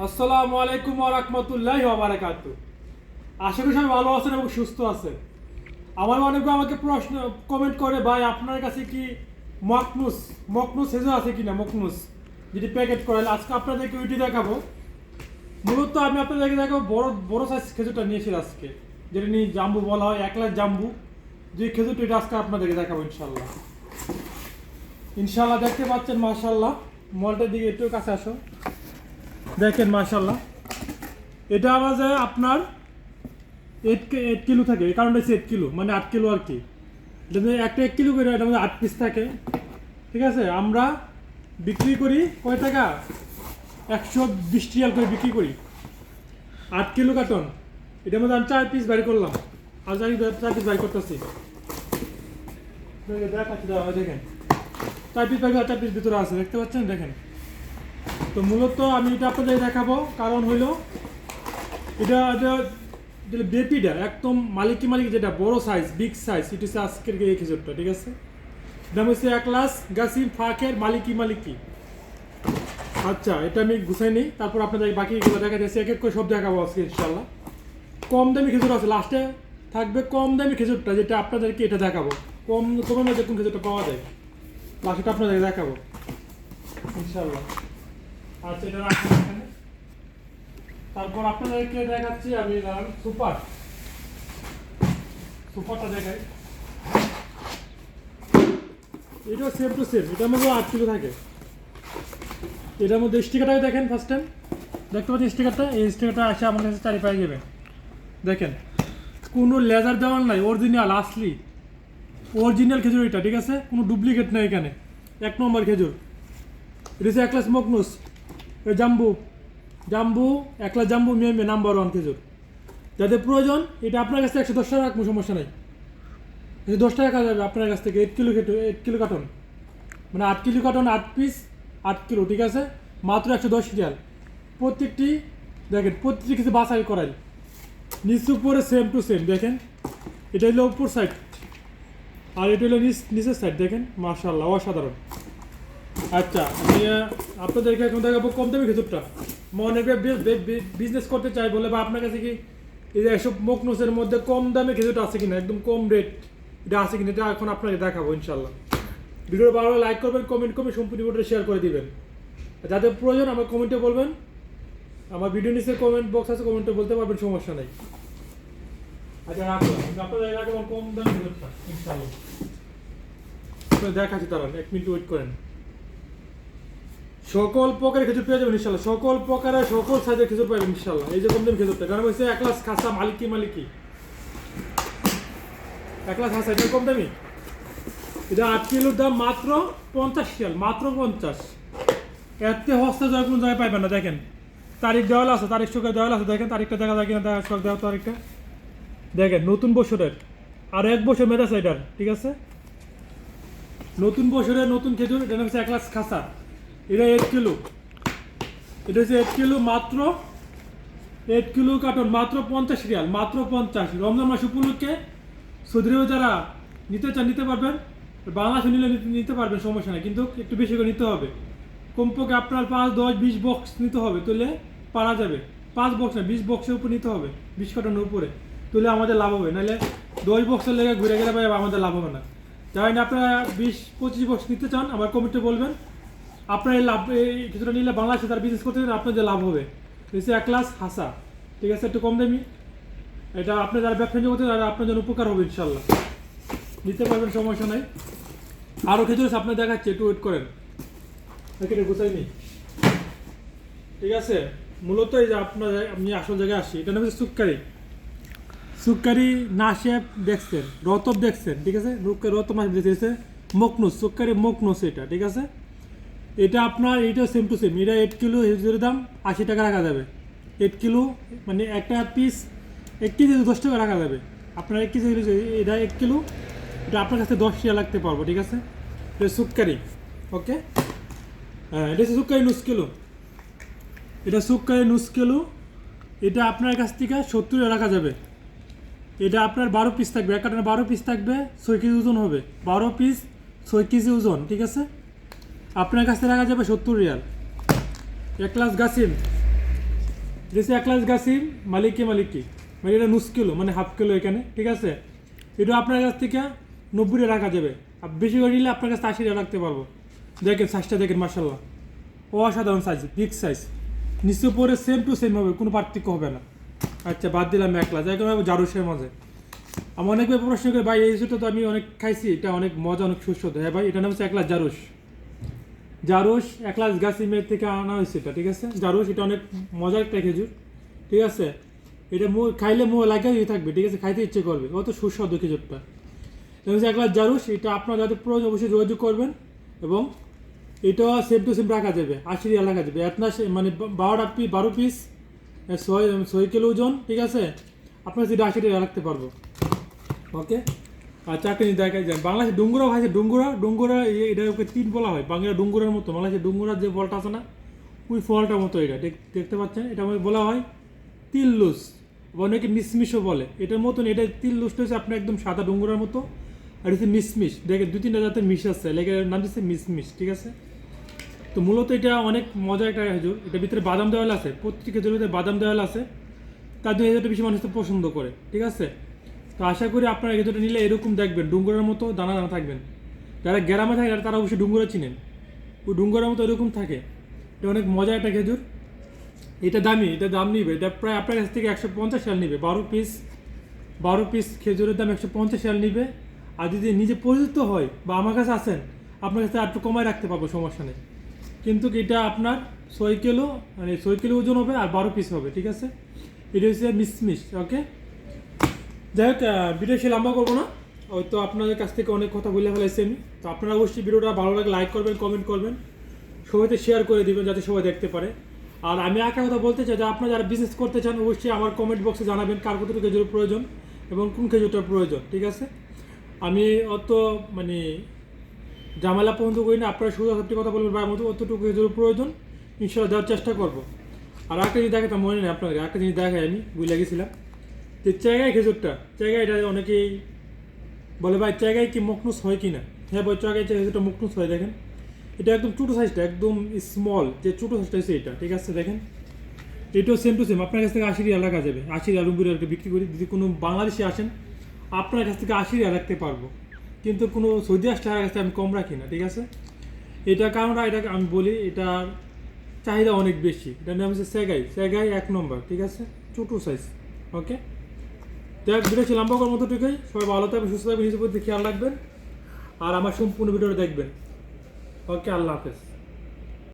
আসসালামু আলাইকুম রহমতুল্লাহ বারাকাতু আশা করি সবাই ভালো আছেন এবং সুস্থ আছেন। আমার অনেকে আমাকে প্রশ্ন কমেন্ট করে, ভাই, আপনার কাছে কি মকনুস মকনুস হেজো আছে কিনা? মকনুস যেটি প্যাকেট করেন। আজকে আপনাদেরকে ওইটি দেখাবো। মূলত আমি আপনাদেরকে দেখাবো বড় বড় সাইজ খেজুরটা নিয়েছি আজকে। যেটা নিয়ে জাম্বু বলা হয় এক লাখ জাম্বু। যে খেজুরটা এটা আজকে আপনাদেরকে দেখাবো ইনশাল্লাহ ইনশাল্লাহ দেখতে পাচ্ছেন মাশাল্লাহ মলটার দিকে একটু কাছে আসো। দেখেন মাশাল্লাহ এটা আমাদের আপনার এইট এইট কিলো থাকে, এই কারণটা হচ্ছে এইট কিলো মানে আট কিলো আর কি। একটা এক কিলো করে এটা মধ্যে আট পিস থাকে, ঠিক আছে? আমরা বিক্রি করি কয় টাকা? একশো বিশ রিয়াল করে বিক্রি করি। আট কিলো কার্টন। এটার মধ্যে আমি চার পিস বাড়ি করলাম। আর চার চার পিস বাড়ি করতেছি। দেখেন চার পিস বাড়ি চার পিস ভিতরে আছে, দেখতে পাচ্ছেন? দেখেন। তো মূলত আমি এটা আপনাদের দেখাবো। কারণ হইল, এটা যেটা বেপিটা একদম মালিকি মালিক যেটা, বড় সাইজ বিগ সাইজ এটা হচ্ছে আজকের এই খেজুরটা, ঠিক আছে? দাম হচ্ছে এক লাস গাছিম ফাঁকের মালিকি মালিকি। আচ্ছা এটা আমি গুছাই নিই, তারপর আপনাদের বাকিগুলো দেখা যাচ্ছে এক এক করে সব দেখাবো আজকে ইনশাল্লাহ কম দামি খেজুর আছে লাস্টে থাকবে কম দামি খেজুরটা, যেটা আপনাদেরকে এটা দেখাবো। কম কমের মধ্যে কোন খেজুরটা পাওয়া যায়। লাস্টটা আপনাদেরকে দেখাবো ইনশাল্লাহ আচ্ছা এটা রাখুন এখানে। তারপর আপনাদেরকে দেখাচ্ছি আমি দাঁড়ান সুপার। সুপারটা দেখাই। এটাও সেম টু সেম এটার মধ্যে আট কিলো থাকে। এটার মধ্যে স্টিকারটাই দেখেন ফার্স্ট টাইম দেখতে পাচ্ছেন স্টিকারটা এই স্টিকারটা আসে আমার কাছে চারি পায়ে যাবে। দেখেন, কোনো লেজার দেওয়ার নাই অরিজিনাল আসলি অরিজিনাল খেজুর এটা, ঠিক আছে? কোনো ডুপ্লিকেট নেই এখানে। এক নম্বর খেজুর। এটা হচ্ছে স্মোকনুস এই জাম্বু। জাম্বু, একলা জাম্বু, মেয়ে নাম্বার ওয়ান খেজুর। যাদের প্রয়োজন, এটা আপনার কাছ একশো দশ টাকা রাখব, সমস্যা নেই। একশো দশ টাকা যাবে আপনার কাছ থেকে এইট কিলো খেটু এইট কিলো কাটন মানে আট কিলো কাটন আট পিস আট কিলো ঠিক আছে? মাত্র একশো দশ রিয়াল। প্রত্যেকটি, দেখেন, প্রত্যেকটি কিছু বাছাই করাই। নিচু উপরে সেম টু সেম দেখেন। এটা হলো উপর সাইড আর এটা হলো নিচ, নিচের সাইড দেখেন? মার্শাল্লাহ অসাধারণ। আচ্ছা আমি আপনাদেরকে এখন দেখাবো কম দামি খেজুরটা। মনে বিজনেস করতে চাই বলে বা আপনার কাছে কি এই যে এসব মকনুসের মধ্যে কম দামে খেজুরটা আছে কিনা, একদম কম রেট এটা আছে কিনা, এটা এখন আপনাকে দেখাবো ইনশাল্লাহ ভিডিও ভালো লাইক করবেন কমেন্ট করবেন, সম্পূর্ণ ভিডিওটা শেয়ার করে দিবেন। যাদের প্রয়োজন, আমার কমেন্টে বলবেন। আমার ভিডিও নিচে কমেন্ট বক্স আছে কমেন্টে বলতে পারবেন, সমস্যা নেই। আচ্ছা রাখলাম আপনাদের কম দামে খেজুরটা ইনশাল্লাহ দেখাচ্ছি তারা এক মিনিট ওয়েট করেন। সকল প্রকারের খেজুর পেয়ে যাবেন ইনশাল্লাহ সকল প্রকারের, সকল সাইজের খেজুর পাবেন ইনশাল্লাহ এই যে কম দামি খেজুরটা, কারণ হচ্ছে এক লাখ খাসা মালিকি মালিকি। এক লাখ খাসা, এটা কম দামি? এটা আট কিলোর দাম মাত্র পঞ্চাশ রিয়াল মাত্র পঞ্চাশ। এতে হস্তে জয় কোনো জায়গায় পাইবেন না, দেখেন। তারিখ দেওয়াল আছে, তারিখ সকাল দেওয়াল আছে, দেখেন তারিখটা দেখা যায় কিনা, দেখা সকাল দেওয়া তারিখটা। দেখেন, নতুন বছরের। আর এক বছর মেধাছে এটার, ঠিক আছে? নতুন বছরের নতুন খেজুর, এটা হচ্ছে এক লাখ খাসা। এটা এইট কিলো এটা হচ্ছে এইট কিলো মাত্র এইট কিলো কার্টন মাত্র পঞ্চাশ রিয়াল, মাত্র পঞ্চাশ। রমজান মাস উপলক্ষে সুদৃঢ় যারা নিতে চান, নিতে পারবেন। বাংলাদেশে নিলে নিতে- পারবেন, সমস্যা নেই। কিন্তু একটু বেশি করে নিতে হবে। কমপক্ষে আপনার পাঁচ, দশ, বিশ বক্স নিতে হবে তুলে পারা যাবে। পাঁচ বক্স না, বিশ বক্সের উপর নিতে হবে, বিশ কার্টনের উপরে। তুলে আমাদের লাভ হবে। নাহলে দশ বক্সের লেগে ঘুরে গেলে ভাই, আমাদের লাভ হবে না। যাই না আপনারা বিশ, পঁচিশ বক্স নিতে চান, আমার কমিটি বলবেন। আপনার এই লাভ এই কিছুটা নিলে বাংলাদেশে তার বিজনেস করতে আপনার যে লাভ হবে। হচ্ছে এক ক্লাস হাসা। ঠিক আছে, একটু কম দামি। এটা আপনি যারা ব্যবসা করতে তারা আপনার জন্য উপকার হবে ইনশাল্লাহ নিতে পারবেন, সমস্যা নাই। আরও খেজুর আপনার দেখাচ্ছে, একটু ওয়েট করেন। এখানে গুছাই নি ঠিক আছে, মূলত এই যে আপনার আপনি আসল জায়গায় আসি এটা নাম হচ্ছে সুক্কারি। সুক্কারি নাশেপ দেখছেন, রতব দেখছেন, ঠিক আছে? রতব নাশেপ দেখছেন মকনুস, সুক্কারি মকনুস এটা, ঠিক আছে? এটা আপনার, এটা সেম টু সেম এটা এইট কিলো হিজুরের দাম আশি টাকা রাখা যাবে। এইট কিলো মানে একটা পিস এক কেজি দশ টাকা রাখা যাবে। আপনার এক কেজি এটা এক কিলো এটা আপনার কাছে দশ টাকা লাগতে পারব, ঠিক আছে? এটা সুক্কারি ওকে হ্যাঁ এটা হচ্ছে সুক্কারি নুস কিলো এটা সুক্কারি নুস কিলো এটা আপনার কাছ থেকে সত্তর রাখা যাবে। এটা আপনার বারো পিস থাকবে, এক কার্টনে বারো পিস থাকবে, ছয় কেজি ওজন হবে। বারো পিস ছয় কেজি ওজন, ঠিক আছে? আপনার কাছ রাখা যাবে সত্তর রিয়াল। এক ক্লাস গাছিম। এটা হচ্ছে একলাস গাছির মালিকি মালিকি মানে এটা নুস কিলো মানে হাফ কিলো এখানে, ঠিক আছে? এটা আপনার কাছ থেকে নব্বই নব্বইটা রাখা যাবে। আর বেশি করে নিলে আপনার কাছে আশি আশিটা রাখতে পারব। দেখেন সাইজটা দেখেন মার্শাল্লাহ অসাধারণ সাইজ বিগ সাইজ নিচে পরে সেম টু সেম হবে, কোনো পার্থক্য হবে না। আচ্ছা বাদ দিলাম একলা যাই করে জারুসের মাঝে আমি অনেকবার প্রশ্ন করি, ভাই, এই জুতো তো আমি অনেক খাইছি, এটা অনেক মজা, অনেক সুস্বাদু। হ্যাঁ ভাই এটা নাম হচ্ছে একলা জারুস জারুস একলাস গাছিমের থেকে আনা হয়েছে এটা ঠিক আছে? জারুস এটা অনেক মজার একটা খেজুর ঠিক আছে? এটা মু খাইলে মুখ লাগিয়ে থাকবে ঠিক আছে? খাইতে ইচ্ছে করবে অত সুস্বাদু খেজুরটা। হচ্ছে একলাস জারুস এটা আপনার যাতে প্রয়োজন অবশ্যই যোগাযোগ করবেন এবং এটা সেম টু সেম রাখা যাবে আশি রিয়াল রাখা যাবে। আপনার মানে বারোটা পিস বারো পিস ছয় ছয় কিলো ওজন ঠিক আছে? আপনার সেটা আশি রিয়াল রাখতে পারব। ওকে আর চাকরি দেখা যায়। বাংলাদেশে ডুঙ্গুরা ভাই, ডুঙ্গুরা ডুঙ্গুরা এ- এটা ওকে তিন বলা হয় বাংলা ডুঙ্গুরার মতো। বাংলাদেশে ডুঙ্গুরার যে বলটা আছে না, ওই ফলটার মতো এটা। দেখ- দেখতে পাচ্ছেন? এটা আমাকে বলা হয় তিল লুস, বা অনেকে মিসমিসও বলে। এটার মতন, এটা তিল লুসটা হচ্ছে আপনার একদম সাদা ডুঙ্গুরার মতো, আর হচ্ছে মিসমিস দেখে, দুই তিনটা জাতের মিশ আছে লেগে নাম দিচ্ছে মিসমিস ঠিক আছে? তো মূলত এটা অনেক মজার একটা খেজুর। এটার ভিতরে বাদাম দেওয়াল আছে প্রত্যেক খেজুরের ভিতরে বাদাম দেওয়াল আছে। তার দুই হাজারটা বেশি মানুষ পছন্দ করে, ঠিক আছে? তো আশা করি আপনারা এই নিলে এরকম দেখবেন, ডুঙ্গরের মতো দানা দানা থাকবেন। যারা গ্রামে থাকে, তারা অবশ্যই ডুঙ্গুরা চিনেন। ওই ডুঙ্গরের মতো এরকম থাকে। এটা অনেক মজা একটা খেজুর। এটা দামি, এটা দাম নিবে। এটা প্রায় আপনার কাছ থেকে একশো পঞ্চাশ সাল নিবে। বারো পিস বারো পিস খেজুরের দাম একশো পঞ্চাশ সাল নিবে। আর যদি নিজে পরিচিত হয় বা আমার কাছে আসেন আপনার কাছে একটু কমায় রাখতে পারব, সমস্যা নেই। কিন্তু এটা আপনার ছয় কিলো মানে ছয় কিলো ওজন হবে আর বারো পিস হবে, ঠিক আছে? এটা হচ্ছে মিসমিস ওকে যাই হোক ভিডিও লম্বা করব না। ওই তো আপনাদের কাছ থেকে অনেক কথা বলে ফেলাইছি আমি। তো আপনারা অবশ্যই ভিডিওটা ভালো লাগে লাইক করবেন কমেন্ট করবেন। সবাইতে শেয়ার করে দিবেন যাতে সবাই দেখতে পারে। আর আমি একটা কথা বলতে চাই, যে আপনারা যারা বিজনেস করতে চান, অবশ্যই আমার কমেন্ট বক্সে জানাবেন কার কতটুকু খেজুর প্রয়োজন এবং কোন খেজুরটার প্রয়োজন, ঠিক আছে? আমি অত মানে জামেলা পর্যন্ত করি না। আপনারা শুধু সত্যি কথা বলবেন বা মতো অতটুকু খেজুর প্রয়োজন। ইনশাল্লাহ দেওয়ার চেষ্টা করব। আর একটা জিনিস দেখে দেখাতাম মনে নেই আপনাকে একটা জিনিস দেখাই আমি বুঝলে গেছিলাম। যে জায়গায় খেজুরটা জায়গায় এটা অনেকেই বলে, ভাই জায়গায় কি মকনুস হয় কি না? হ্যাঁ ভাই জায়গায় খেজুরটা মকনুস হয়, দেখেন। এটা একদম ছোটো সাইজটা একদম স্মল যে ছোটো সাইজটা হচ্ছে এটা, ঠিক আছে, দেখেন। এটাও সেম টু সেম আপনার কাছ থেকে আশি রিয়াল রাখা যাবে। আশি রিয়াল রুবি রিয়ালকে বিক্রি করি, যদি কোনো বাংলাদেশে আসেন, আপনার কাছ থেকে আশি রিয়াল রাখতে পারব। কিন্তু কোনো সৌদি আসলে কাছ আমি কম রাখি না, ঠিক আছে? এটা কারণ এটাকে আমি বলি, এটার চাহিদা অনেক বেশি। এটার নাম হচ্ছে সেগাই সেগাই এক নম্বর, ঠিক আছে? ছোটো সাইজ ওকে দেখ ভিডিও ছিল লম্বা করার মতো টুকুই সবাই ভালো থাকবেন, সুস্থ থাকবেন, নিজের প্রতি খেয়াল রাখবেন। আর আমার সম্পূর্ণ ভিডিওটা দেখবেন। ওকে, আল্লাহ হাফেজ।